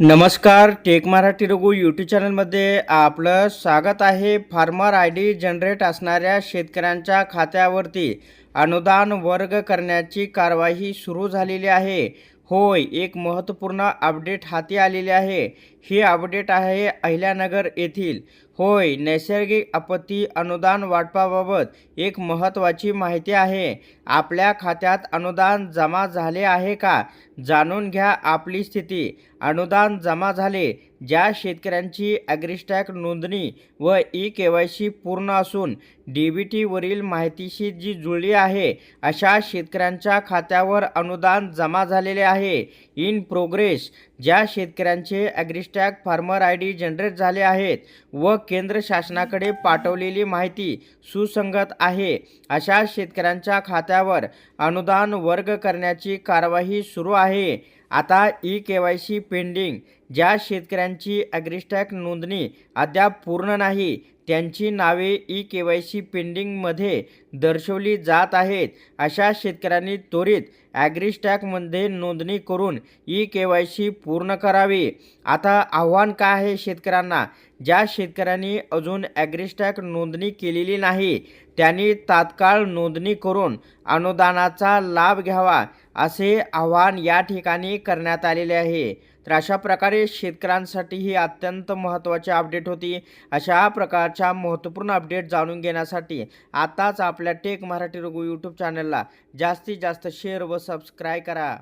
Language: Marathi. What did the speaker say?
नमस्कार टेक मराठी रघु यूट्यूब चॅनलमध्ये आपलं स्वागत आहे. फार्मर आय डी जनरेट असणाऱ्या शेतकऱ्यांच्या खात्यावरती अनुदान वर्ग करण्याची कारवाई सुरू झालेली आहे. होय एक महत्त्वपूर्ण अपडेट हाती आलेली आहे. ही अपडेट आहे अहिल्यानगर येथील होय नैसर्गिक आपत्ती अनुदान वाटपाबाबत एक महत्त्वाची माहिती आहे. आपल्या खात्यात अनुदान जमा झाले आहे का? जाणून घ्या आपली स्थिती. अनुदान जमा झाले ज्या शेतकऱ्यांची ॲग्रिस्टॅक नोंदणी व ई के वाय सी पूर्ण असून डी बी टीवरील माहितीशी जी जुळली आहे अशा शेतकऱ्यांच्या खात्यावर अनुदान जमा झालेले आहे. इन प्रोग्रेस ज्या शेतकऱ्यांचे AgriStack farmer I D generate झाले आहेत व केंद्र शासनाकडे पाठवलेली माहिती सुसंगत आहे. अशा शेतकऱ्यांच्या खात्यावर अनुदान वर्ग करण्याची कारवाई सुरू आहे. आता E K Y C pending ज्या शेतकऱ्यांची ॲग्रिस्टॅक नोंदणी अद्याप पूर्ण नाही त्यांची नावे ई के वाय सी पेंडिंगमध्ये दर्शवली जात आहेत. अशा शेतकऱ्यांनी त्वरित ॲग्रिस्टॅकमध्ये नोंदणी करून ई के वाय सी पूर्ण करावी. आता आव्हान काय आहे शेतकऱ्यांना? ज्या शेतकऱ्यांनी अजून ॲग्रिस्टॅक नोंदणी केलेली नाही त्यांनी तात्काळ नोंदणी करून अनुदानाचा लाभ घ्यावा. असे आवाहन या ठिकाणी करण्यात आलेले आहे. तर अशा प्रकारे शेतकऱ्यांसाठी ही अत्यंत महत्त्वाची अपडेट होती. अशा प्रकारच्या महत्त्वपूर्ण अपडेट जाणून घेण्यासाठी आताच आपल्या टेक मराठी रघु यूट्यूब चॅनलला जास्तीत जास्त शेअर व सबस्क्राईब करा.